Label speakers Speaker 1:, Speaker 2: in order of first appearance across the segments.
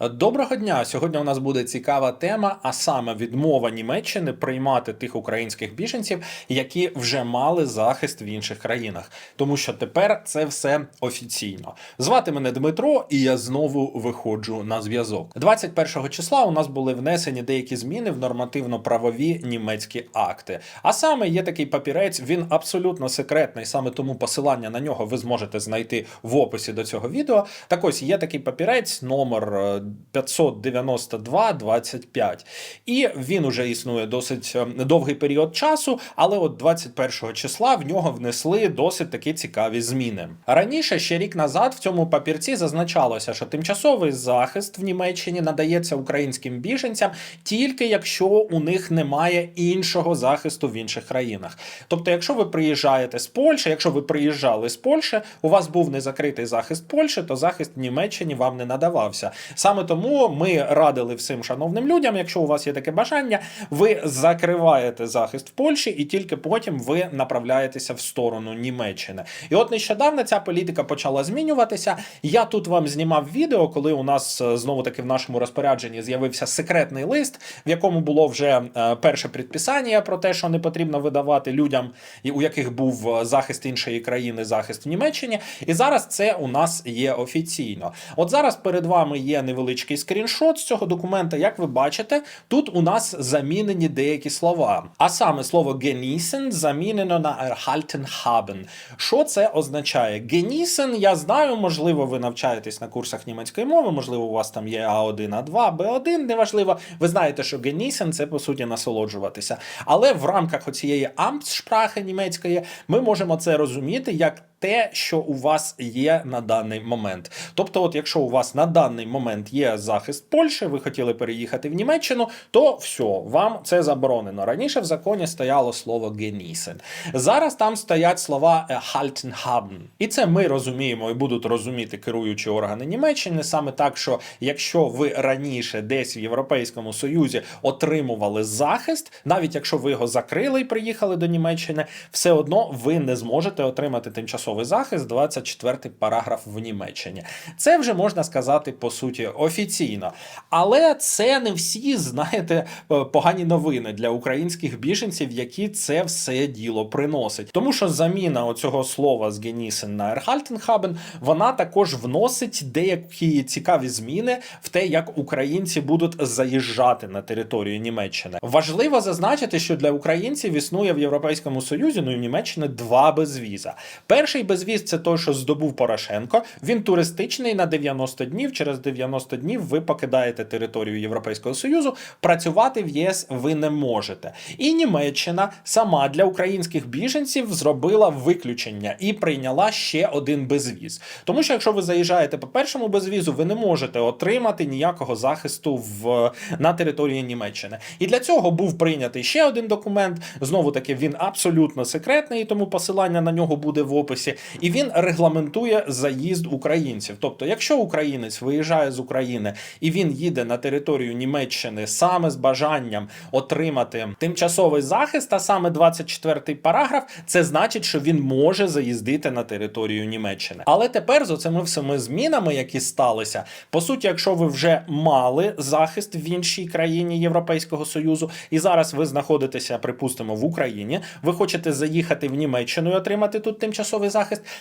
Speaker 1: Доброго дня! Сьогодні у нас буде цікава тема, а саме відмова Німеччини приймати тих українських біженців, які вже мали захист в інших країнах, тому що тепер це все офіційно. Звати мене Дмитро, і я знову виходжу на зв'язок. 21 числа у нас були внесені деякі зміни в нормативно-правові німецькі акти. А саме є такий папірець, він абсолютно секретний, саме тому посилання на нього ви зможете знайти в описі до цього відео. Так ось є такий папірець, номер е, 592-25. І він уже існує досить е, довгий період часу, але от 21 числа в нього внесли досить такі цікаві зміни. Раніше, ще рік назад, в цьому папірці зазначалося, що тимчасовий захист в Німеччині надається українським біженцям тільки якщо у них немає іншого захисту в інших країнах. Тобто, якщо ви приїжджаєте з Польщі, якщо ви приїжджали з Польщі, у вас був незакритий захист Польщі, то захист в Німеччині вам не надавався. Саме тому ми радили всім шановним людям, якщо у вас є таке бажання, ви закриваєте захист в Польщі і тільки потім ви направляєтеся в сторону Німеччини. І от нещодавно ця політика почала змінюватися. Я тут вам знімав відео, коли у нас е, знову таки в нашому розпорядженні з'явився секретний лист, в якому було вже е, перше підписання про те, що не потрібно видавати людям, у яких був е, захист іншої країни, захист в Німеччині. І зараз це у нас є офіційно. От зараз перед вами є невеличкий скріншот з цього документа. Як ви бачите, тут у нас замінені деякі слова. А саме слово genießen замінено на erhalten haben. Що це означає? Genießen, я знаю, можливо, ви навчаєтесь на курсах німецької мови, можливо, у вас там є А1, А2, Б1, неважливо. Ви знаєте, що genießen – це по суті насолоджуватися. Але в рамках оцієї Amtssprache німецької ми можемо це розуміти як те, що у вас є на даний момент. Тобто, от якщо у вас на даний момент є захист Польщі, ви хотіли переїхати в Німеччину, то все, вам це заборонено. Раніше в законі стояло слово genießen. Зараз там стоять слова erhalten haben. І це ми розуміємо і будуть розуміти керуючі органи Німеччини саме так, що якщо ви раніше десь в Європейському Союзі отримували захист, навіть якщо ви його закрили і приїхали до Німеччини, все одно ви не зможете отримати тимчасовий захист, 24 параграф в Німеччині. Це вже можна сказати по суті офіційно. Але це не всі, знаєте, е, погані новини для українських біженців, які це все діло приносить. Тому що заміна оцього слова з Генісен на Ерхальтенхабен, вона також вносить деякі цікаві зміни в те, як українці будуть заїжджати на територію Німеччини. Важливо зазначити, що для українців існує в Європейському Союзі, ну і в Німеччині два безвіза. Перший безвіз це той, що здобув Порошенко. Він туристичний на 90 днів. Через 90 днів ви покидаєте територію Європейського Союзу. Працювати в ЄС ви не можете. І Німеччина сама для українських біженців зробила виключення і прийняла ще один безвіз. Тому що якщо ви заїжджаєте по першому безвізу, ви не можете отримати ніякого захисту в на території Німеччини. І для цього був прийнятий ще один документ. Знову таки він абсолютно секретний, тому посилання на нього буде в описі. І він регламентує заїзд українців. Тобто, якщо українець виїжджає з України і він їде на територію Німеччини саме з бажанням отримати тимчасовий захист, а саме 24 параграф, це значить, що він може заїздити на територію Німеччини. Але тепер з оцими всіми змінами, які сталися, по суті, якщо ви вже мали захист в іншій країні Європейського Союзу, і зараз ви знаходитеся, припустимо, в Україні, ви хочете заїхати в Німеччину і отримати тут тимчасовий захист,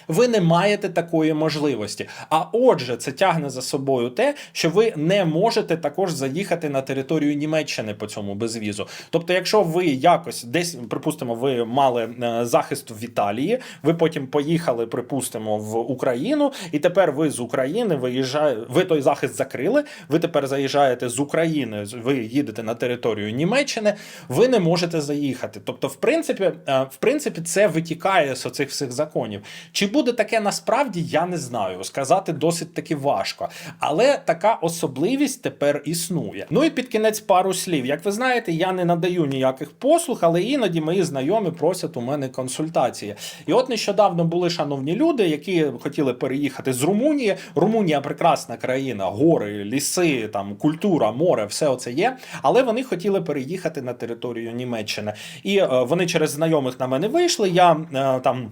Speaker 1: ви не маєте такої можливості. А отже, це тягне за собою те, що ви не можете також заїхати на територію Німеччини по цьому безвізу. Тобто, якщо ви якось десь, припустимо, ви мали е, захист в Італії, ви потім поїхали, припустимо, в Україну, і тепер ви з України виїжджаєте, ви той захист закрили. Ви тепер заїжджаєте з України, ви їдете на територію Німеччини, ви не можете заїхати. Тобто, в принципі, е, в принципі, це витікає з оцих всіх законів. Чи буде таке насправді, я не знаю. Сказати досить таки важко. Але така особливість тепер існує. Ну і під кінець пару слів. Як ви знаєте, я не надаю ніяких послуг, але іноді мої знайомі просять у мене консультації. І от нещодавно були шановні люди, які хотіли переїхати з Румунії. Румунія прекрасна країна, гори, ліси, там культура, море, все оце є. Але вони хотіли переїхати на територію Німеччини. І е, вони через знайомих на мене вийшли. Я е, там.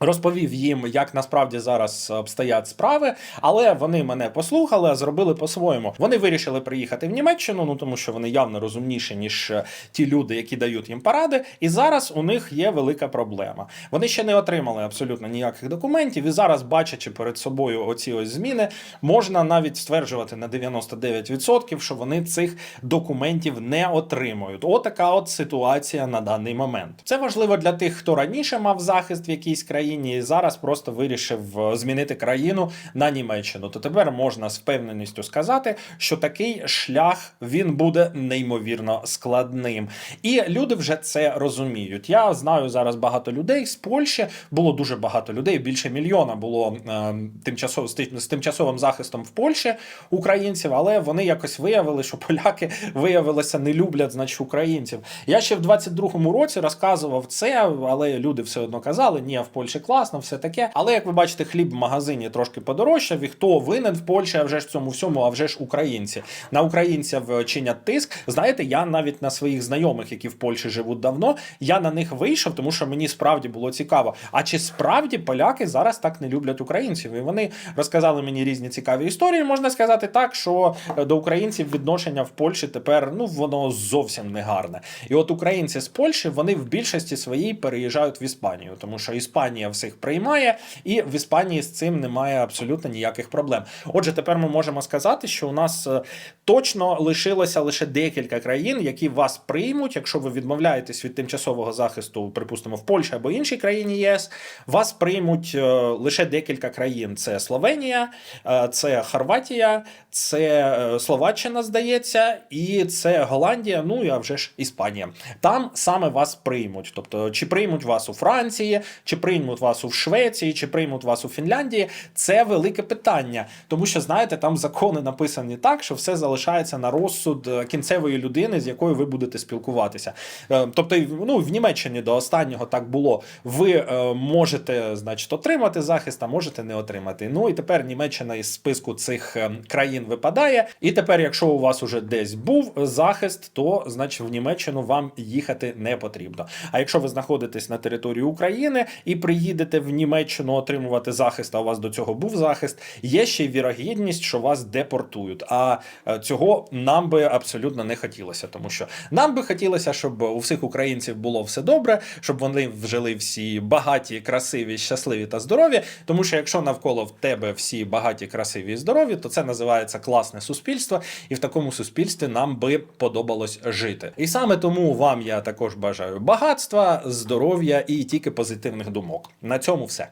Speaker 1: Розповів їм, як насправді зараз обстоять справи, але вони мене послухали, зробили по-своєму. Вони вирішили приїхати в Німеччину, ну тому що вони явно розумніші, ніж е, ті люди, які дають їм поради. І зараз у них є велика проблема. Вони ще не отримали абсолютно ніяких документів. І зараз, бачачи перед собою оці ось зміни, можна навіть стверджувати на 99%, що вони цих документів не отримують. Отака от ситуація на даний момент. Це важливо для тих, хто раніше мав захист в якійсь країні, і зараз просто вирішив е, змінити країну на Німеччину. То тепер можна з впевненістю сказати, що такий шлях він буде неймовірно складним. І люди вже це розуміють. Я знаю зараз багато людей з Польщі. Було дуже багато людей. Більше мільйона було е, тимчасово з тимчасовим захистом в Польщі українців, але вони якось виявили, що поляки виявилися не люблять, значить, українців. Я ще в 22-му році розказував це, але люди все одно казали, ні, в Польщі класно, все таке. Але як ви бачите, хліб в магазині трошки подорожчав. І хто винен в Польщі, а вже ж цьому всьому, а вже ж українці. На українців чинять тиск. Знаєте, я навіть на своїх знайомих, які в Польщі живуть давно, я на них вийшов, тому що мені справді було цікаво. А чи справді поляки зараз так не люблять українців? І вони розказали мені різні цікаві історії. Можна сказати так, що е, до українців відношення в Польщі тепер ну воно зовсім не гарне. І от українці з Польщі вони в більшості своїй переїжджають в Іспанію, тому що Іспанія всіх приймає, і в Іспанії з цим немає абсолютно ніяких проблем. Отже, тепер ми можемо сказати, що у нас е, точно лишилося лише декілька країн, які вас приймуть, якщо ви відмовляєтесь від тимчасового захисту, припустимо, в Польщі або іншій країні ЄС. Вас приймуть е, лише декілька країн: це Словенія, е, це Хорватія, це Словаччина, здається, і це Голландія. Ну і а вже ж Іспанія. Там саме вас приймуть. Тобто, чи приймуть вас у Франції, чи приймуть вас у Швеції, чи приймуть вас у Фінляндії. Це велике питання, тому що знаєте, там закони написані так, що все залишається на розсуд е, кінцевої людини, з якою ви будете спілкуватися. Е, Тобто, ну в Німеччині до останнього так було. Ви е, можете, значить, отримати захист, а можете не отримати. Ну і тепер Німеччина із списку цих країн випадає. І тепер, якщо у вас уже десь був захист, то значить в Німеччину вам їхати не потрібно. А якщо ви знаходитесь на території України і приїдете в Німеччину отримувати захист, а у вас до цього був захист, є ще й вірогідність, що вас депортують. А е, цього нам би абсолютно не хотілося, тому що нам би хотілося, щоб у всіх українців було все добре, щоб вони жили всі багаті, красиві, щасливі та здорові. Тому що якщо навколо в тебе всі багаті, красиві і здорові, то це називається класне суспільство, і в такому суспільстві нам би подобалось жити. І саме тому вам я також бажаю багатства, здоров'я і тільки позитивних думок. На цьому все.